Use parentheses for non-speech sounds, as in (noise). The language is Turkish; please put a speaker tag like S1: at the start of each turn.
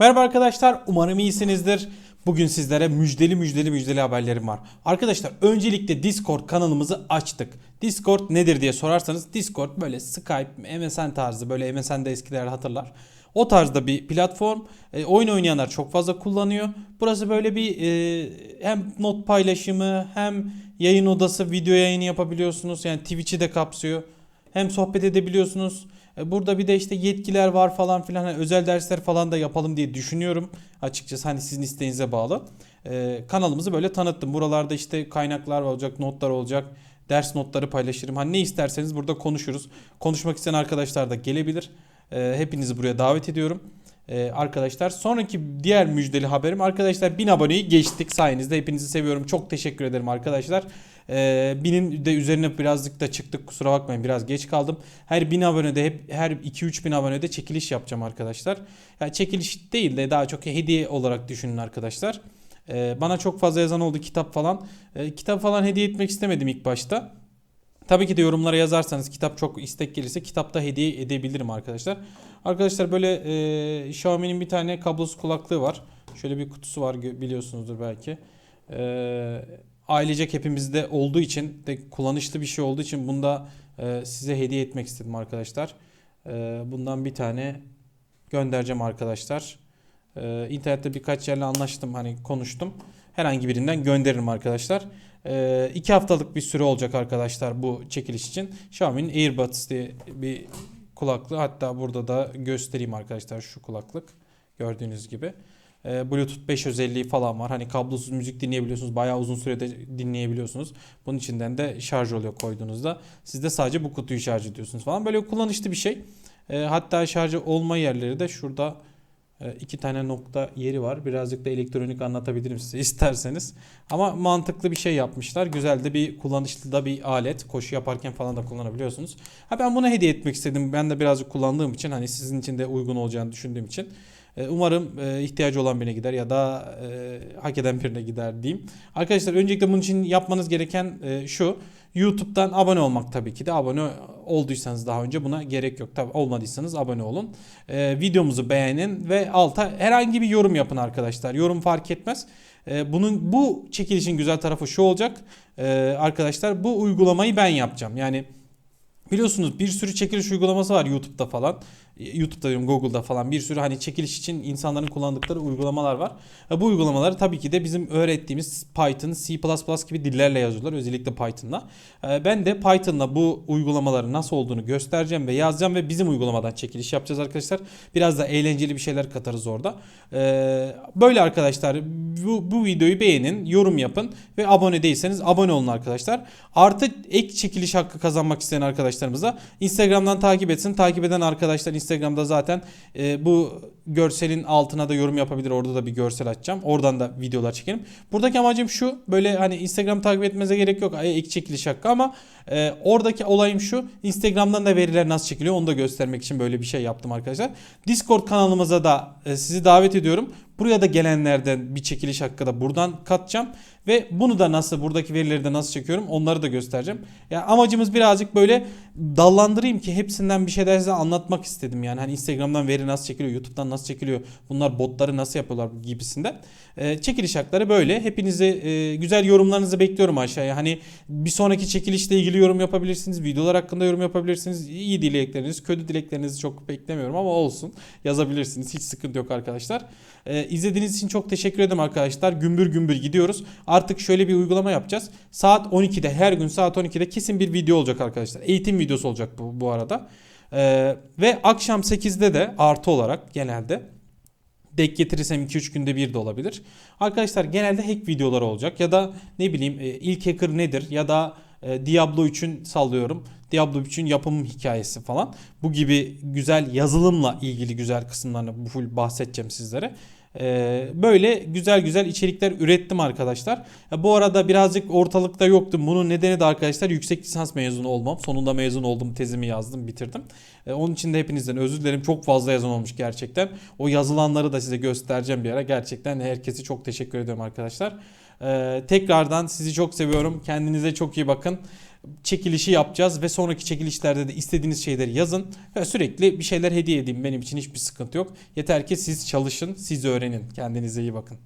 S1: Merhaba arkadaşlar, umarım iyisinizdir. Bugün sizlere müjdeli müjdeli müjdeli haberlerim var. Arkadaşlar öncelikle Discord kanalımızı açtık. Discord nedir diye sorarsanız Discord böyle Skype, MSN tarzı böyle MSN'de eskiler hatırlar. O tarzda bir platform. E, oyun oynayanlar çok fazla kullanıyor. Burası böyle bir e, hem not paylaşımı hem yayın odası video yayını yapabiliyorsunuz. Yani Twitch'i de kapsıyor. Hem sohbet edebiliyorsunuz. E, Burada bir de işte yetkiler var falan filan Hani özel dersler falan da yapalım diye düşünüyorum. Açıkçası hani sizin isteğinize bağlı. E, kanalımızı böyle tanıttım. Buralarda işte kaynaklar olacak, notlar olacak. Ders notları paylaşırım. Hani ne isterseniz burada konuşuruz. Konuşmak isteyen arkadaşlar da gelebilir. E, hepinizi buraya davet ediyorum. E, arkadaşlar sonraki diğer müjdeli haberim. Arkadaşlar 1000 aboneyi geçtik sayenizde. Hepinizi seviyorum. Çok teşekkür ederim arkadaşlar. E, binin de üzerine birazcık da çıktık. Kusura bakmayın biraz geç kaldım. Her 1000 abonede hep her 2-3 bin abonede çekiliş yapacağım arkadaşlar. Yani çekiliş değil de daha çok hediye olarak düşünün arkadaşlar. E, bana çok fazla yazan oldu kitap falan. E, kitap falan hediye etmek istemedim ilk başta Tabii ki de yorumlara yazarsanız kitap çok istek gelirse kitapta hediye edebilirim arkadaşlar. Arkadaşlar böyle e, Xiaomi'nin bir tane kablosuz kulaklığı var. Şöyle bir kutusu var biliyorsunuzdur belki. E, ailecek hepimizde olduğu için de kullanışlı bir şey olduğu için bunda e, size hediye etmek istedim arkadaşlar. E, bundan bir tane göndereceğim arkadaşlar. E, internette birkaç yerle anlaştım hani konuştum. Herhangi birinden gönderirim arkadaşlar. Ee, iki haftalık bir süre olacak arkadaşlar bu çekiliş için. Xiaomi'nin Earbuds diye bir kulaklığı. Hatta burada da göstereyim arkadaşlar şu kulaklık. Gördüğünüz gibi. Ee, Bluetooth 5 özelliği falan var. Hani kablosuz müzik dinleyebiliyorsunuz. Bayağı uzun sürede dinleyebiliyorsunuz. Bunun içinden de şarj oluyor koyduğunuzda. Siz de sadece bu kutuyu şarj ediyorsunuz falan. Böyle kullanışlı bir şey. Ee, hatta şarj olma yerleri de şurada iki tane nokta yeri var. Birazcık da elektronik anlatabilirim size (laughs) isterseniz. Ama mantıklı bir şey yapmışlar. Güzel de bir kullanışlı da bir alet. Koşu yaparken falan da kullanabiliyorsunuz. Ha ben bunu hediye etmek istedim. Ben de birazcık kullandığım için hani sizin için de uygun olacağını düşündüğüm için. E, Umarım e, ihtiyacı olan birine gider ya da e, hak eden birine gider diyeyim. Arkadaşlar öncelikle bunun için yapmanız gereken e, şu. YouTube'dan abone olmak tabii ki de abone olduysanız daha önce buna gerek yok. Tabii olmadıysanız abone olun. E, videomuzu beğenin ve alta herhangi bir yorum yapın arkadaşlar. Yorum fark etmez. E, bunun bu çekilişin güzel tarafı şu olacak. E, arkadaşlar bu uygulamayı ben yapacağım. Yani Biliyorsunuz bir sürü çekiliş uygulaması var YouTube'da falan. YouTube'da diyorum Google'da falan bir sürü hani çekiliş için insanların kullandıkları uygulamalar var. E, Bu uygulamaları tabii ki de bizim öğrettiğimiz Python, C++ gibi dillerle yazıyorlar. Özellikle Python'la. E, Ben de Python'la bu uygulamaların nasıl olduğunu göstereceğim ve yazacağım ve bizim uygulamadan çekiliş yapacağız arkadaşlar. Biraz da eğlenceli bir şeyler katarız orada. E, Böyle arkadaşlar bu, bu videoyu beğenin, yorum yapın ve abone değilseniz abone olun arkadaşlar. Artı ek çekiliş hakkı kazanmak isteyen arkadaşlarımıza Instagram'dan takip etsin. Takip eden arkadaşlar Instagram'da zaten e, bu görselin altına da yorum yapabilir. Orada da bir görsel açacağım. Oradan da videolar çekelim. Buradaki amacım şu. Böyle hani Instagram takip etmenize gerek yok. Ek çekiliş hakkı ama e, oradaki olayım şu. Instagram'dan da veriler nasıl çekiliyor onu da göstermek için böyle bir şey yaptım arkadaşlar. Discord kanalımıza da e, sizi davet ediyorum. Buraya da gelenlerden bir çekiliş hakkı da buradan katacağım. Ve bunu da nasıl buradaki verileri de nasıl çekiyorum onları da göstereceğim. Ya amacımız birazcık böyle dallandırayım ki hepsinden bir şeyler size anlatmak istedim. Yani hani Instagram'dan veri nasıl çekiliyor, YouTube'dan nasıl çekiliyor, bunlar botları nasıl yapıyorlar gibisinden. Ee, çekiliş hakları böyle. Hepinizi e, güzel yorumlarınızı bekliyorum aşağıya. Hani bir sonraki çekilişle ilgili yorum yapabilirsiniz. Videolar hakkında yorum yapabilirsiniz. İyi dilekleriniz, kötü dileklerinizi çok beklemiyorum ama olsun. Yazabilirsiniz. Hiç sıkıntı yok arkadaşlar. Ee, izlediğiniz için çok teşekkür ederim arkadaşlar. Gümbür gümbür gidiyoruz. Artık şöyle bir uygulama yapacağız. Saat 12'de her gün saat 12'de kesin bir video olacak arkadaşlar. Eğitim videosu olacak bu, bu arada. Ee, ve akşam 8'de de artı olarak genelde denk getirirsem 2-3 günde bir de olabilir. Arkadaşlar genelde hack videoları olacak ya da ne bileyim e, ilk hacker nedir ya da e, Diablo 3'ün sallıyorum. Diablo 3'ün yapım hikayesi falan. Bu gibi güzel yazılımla ilgili güzel kısımlarını bu full bahsedeceğim sizlere. Ee, böyle güzel güzel içerikler ürettim arkadaşlar. Bu arada birazcık ortalıkta yoktum. Bunun nedeni de arkadaşlar yüksek lisans mezunu olmam. Sonunda mezun oldum. Tezimi yazdım, bitirdim. Ee, onun için de hepinizden özür dilerim. Çok fazla yazan olmuş gerçekten. O yazılanları da size göstereceğim bir ara. Gerçekten herkese çok teşekkür ediyorum arkadaşlar. Ee, tekrardan sizi çok seviyorum. Kendinize çok iyi bakın. Çekilişi yapacağız ve sonraki çekilişlerde de istediğiniz şeyleri yazın. Ve sürekli bir şeyler hediye edeyim benim için hiçbir sıkıntı yok. Yeter ki siz çalışın, siz öğrenin. Kendinize iyi bakın.